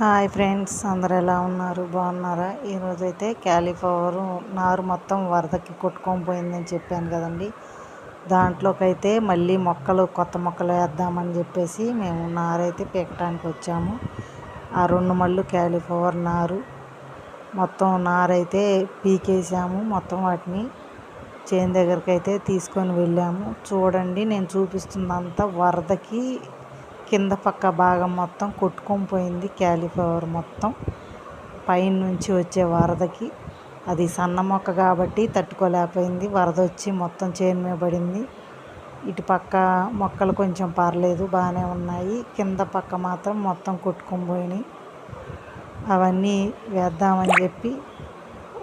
Hi friends అందరు ఎలా ఉన్నారు? బాగున్నారా? ఈరోజు అయితే క్యాలీఫ్లవర్ నారు మొత్తం వరదకి కొట్టుకొని పోయిందని చెప్పాను కదండి. దాంట్లోకైతే మళ్ళీ మొక్కలు కొత్త మొక్కలు వేద్దామని చెప్పేసి మేము నారు అయితే పీకటానికి వచ్చాము. ఆ రెండు మళ్ళు క్యాలీఫ్లవర్ నారు మొత్తం నారు అయితే పీకేసాము. మొత్తం వాటిని చేను దగ్గరికి అయితే తీసుకొని వెళ్ళాము. చూడండి నేను చూపిస్తున్నంత వరదకి కింద పక్క భాగం మొత్తం కొట్టుకొని పోయింది క్యాలీఫ్లవర్ మొత్తం. పైన నుంచి వచ్చే వరదకి అది సన్న మొక్క కాబట్టి తట్టుకోలేకపోయింది. వరద వచ్చి మొత్తం చేను మీద పడింది. ఇటు పక్క మొక్కలు కొంచెం పర్లేదు బాగానే ఉన్నాయి. కింద పక్క మాత్రం మొత్తం కొట్టుకొని పోయినాయి. అవన్నీ వేద్దామని చెప్పి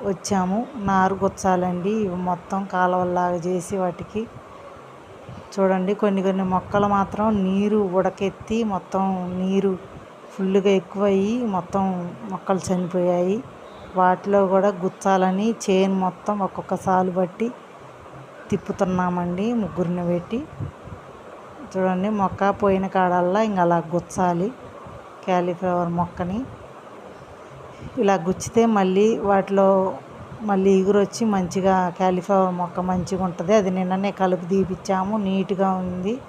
వచ్చాము. నారు గుచ్చాలండి. ఇవి మొత్తం కాలువల్లాగా చేసి వాటికి చూడండి కొన్ని కొన్ని మొక్కలు మాత్రం నీరు ఉడకెత్తి మొత్తం నీరు ఫుల్గా ఎక్కువయ్యి మొత్తం మొక్కలు చనిపోయాయి. వాటిలో కూడా గుచ్చాలని చేను మొత్తం ఒక్కొక్క సాలు బట్టి తిప్పుతున్నామండి ముగ్గురిని పెట్టి. చూడండి మొక్క పోయిన కాడల్లా ఇంక అలా గుచ్చాలి క్యాలీఫ్లవర్ మొక్కని. ఇలా గుచ్చితే మళ్ళీ వాటిలో మళ్ళీ ఎగురు వచ్చి మంచిగా క్యాలీఫ్లవర్ మొక్క మంచిగా ఉంటుంది. అది నిన్ననే కలుపు తీపిచ్చాము. నీట్గా ఉంది.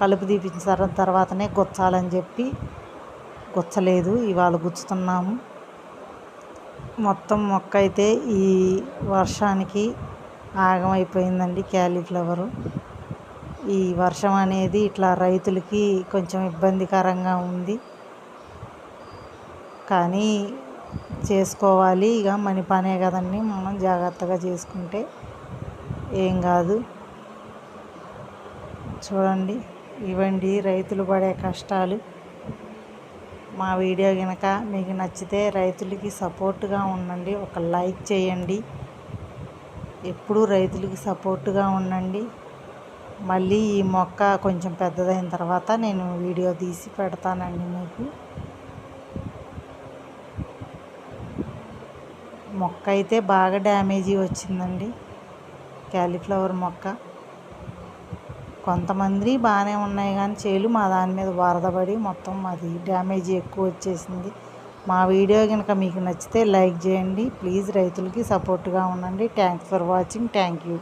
కలుపు తీపించిన తర్వాతనే గుచ్చాలని చెప్పి గుచ్చలేదు. ఇవాళ గుచ్చుతున్నాము. మొత్తం మొక్క అయితే ఈ వర్షానికి ఆగమైపోయిందండి క్యాలీఫ్లవరు. ఈ వర్షం అనేది ఇట్లా రైతులకి కొంచెం ఇబ్బందికరంగా ఉంది. కానీ చేసుకోవాలి. ఇక మన పనే కదండి. మనం జాగ్రత్తగా చేసుకుంటే ఏం కాదు. చూడండి. ఇవ్వండి. రైతులు పడే కష్టాలు. మా వీడియో కనుక మీకు నచ్చితే రైతులకి సపోర్ట్గా ఉండండి. ఒక లైక్ చేయండి. ఎప్పుడు రైతులకి సపోర్ట్గా ఉండండి. మళ్ళీ ఈ మొక్క కొంచెం పెద్దదైన తర్వాత నేను వీడియో తీసి పెడతానండి మీకు. మొక్క అయితే బాగా డ్యామేజీ వచ్చిందండి. క్యాలీఫ్లవర్ మొక్క. కొంతమంది బాగానే ఉన్నాయి కానీ చేలు మా దాని మీద వరదబడి మొత్తం అది డ్యామేజ్ ఎక్కువ వచ్చేసింది. మా వీడియో కనుక మీకు నచ్చితే లైక్ చేయండి. ప్లీజ్ రైతులకి సపోర్ట్గా ఉండండి. Thanks for watching. Thank you.